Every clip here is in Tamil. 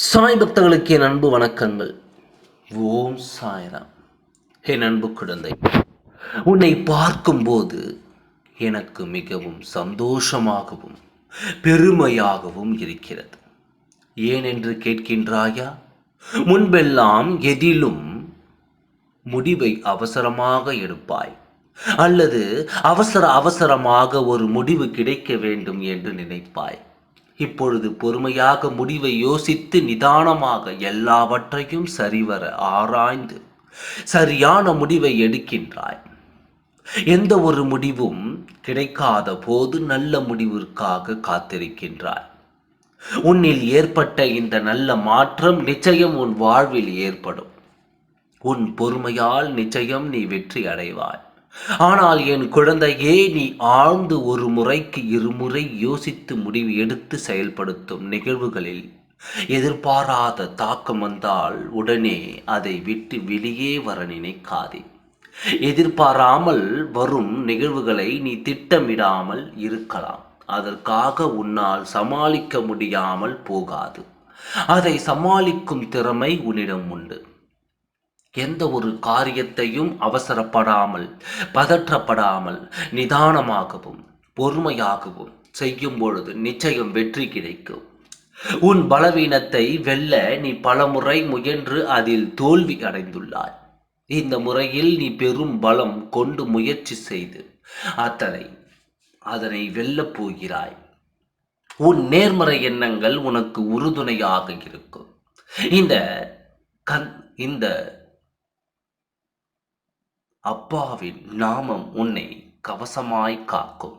சாய் பக்தர்களுக்கு என் அன்பு வணக்கங்கள். ஓம் சாய்ராம். என் அன்பு குழந்தை உன்னை பார்க்கும்போது எனக்கு மிகவும் சந்தோஷமாகவும் பெருமையாகவும் இருக்கிறது. ஏன் என்று கேட்கின்றாயா? முன்பெல்லாம் எதிலும் முடிவை அவசரமாக எடுப்பாய் அல்லது அவசர அவசரமாக ஒரு முடிவு கிடைக்க வேண்டும் என்று நினைப்பாய். இப்பொழுது பொறுமையாக முடிவை யோசித்து நிதானமாக எல்லாவற்றையும் சரிவர ஆராய்ந்து சரியான முடிவை எடுக்கின்றாய். எந்த ஒரு முடிவும் கிடைக்காத போது நல்ல முடிவிற்காக காத்திருக்கின்றாய். உன்னில் ஏற்பட்ட இந்த நல்ல மாற்றம் நிச்சயம் உன் வாழ்வில் ஏற்படும். உன் பொறுமையால் நிச்சயம் நீ வெற்றி அடைவாய். ஆனால் என் குழந்தையே நீ ஆழ்ந்து ஒரு முறைக்கு இருமுறை யோசித்து முடிவு எடுத்து செயல்படுத்தும் நிகழ்வுகளில் எதிர்பாராத தாக்கம் வந்தால் உடனே அதை விட்டு வெளியே வர நினைக்காதே. எதிர்பாராமல் வரும் நிகழ்வுகளை நீ திட்டமிடாமல் இருக்கலாம். அதற்காக உன்னால் சமாளிக்க முடியாமல் போகாது. அதை சமாளிக்கும் திறமை உன்னிடம் உண்டு. எந்த ஒரு காரியத்தையும் அவசரப்படாமல் பதற்றப்படாமல் நிதானமாகவும் பொறுமையாகவும் செய்யும் பொழுது நிச்சயம் வெற்றி கிடைக்கும். உன் பலவீனத்தை வெல்ல நீ பலமுறை முயன்று அதில் தோல்வி அடைந்துள்ளாய். இந்த முறையில் நீ பெரும் பலம் கொண்டு முயற்சி செய்து அத்தனை அதனை வெல்லப் போகிறாய். உன் நேர்மறை எண்ணங்கள் உனக்கு உறுதுணையாக இருக்கும். இந்த கண் இந்த அப்பாவின் நாமம் உன்னை கவசமாய் காக்கும்.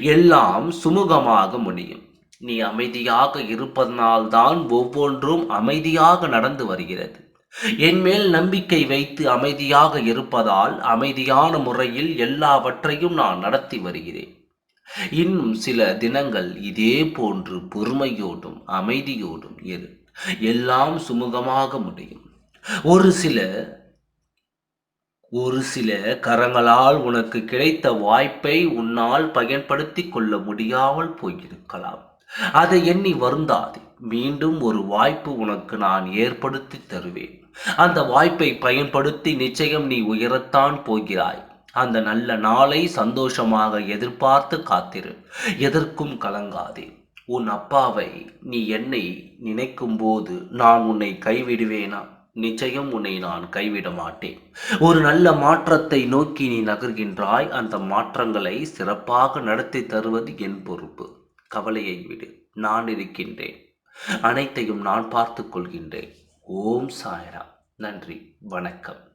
எல்லாம் சுமூகமாக முடியும். நீ அமைதியாக இருப்பதனால்தான் ஒவ்வொன்றும் அமைதியாக நடந்து வருகிறது. என் மேல் நம்பிக்கை வைத்து அமைதியாக இருப்பதால் அமைதியான முறையில் எல்லாவற்றையும் நான் நடத்தி வருகிறேன். இன்னும் சில தினங்கள் இதே போன்று பொறுமையோடும் அமைதியோடும் இரு. எல்லாம் சுமூகமாக முடியும். ஒரு சில ஒரு சில கரங்களால் உனக்கு கிடைத்த வாய்ப்பை உன்னால் பயன்படுத்தி கொள்ள முடியாமல் போயிருக்கலாம். அதை எண்ணி வருந்தாதே. மீண்டும் ஒரு வாய்ப்பு உனக்கு நான் ஏற்படுத்தி தருவேன். அந்த வாய்ப்பை பயன்படுத்தி நிச்சயம் நீ உயரத்தான் போகிறாய். அந்த நல்ல நாளை சந்தோஷமாக எதிர்பார்த்து காத்திரு. எதற்கும் கலங்காதே. உன் அப்பாவை நீ என்னை நினைக்கும் போது நான் உன்னை கைவிடுவேனா? நிச்சயம் உன்னை நான் கைவிட மாட்டேன். ஒரு நல்ல மாற்றத்தை நோக்கி நீ நகர்கின்றாய். அந்த மாற்றங்களை சிறப்பாக நடத்தி தருவது என் பொறுப்பு. கவலையை விடு நான் இருக்கின்றேன். அனைத்தையும் நான் பார்த்து கொள்கின்றேன். ஓம் சாயரா. நன்றி வணக்கம்.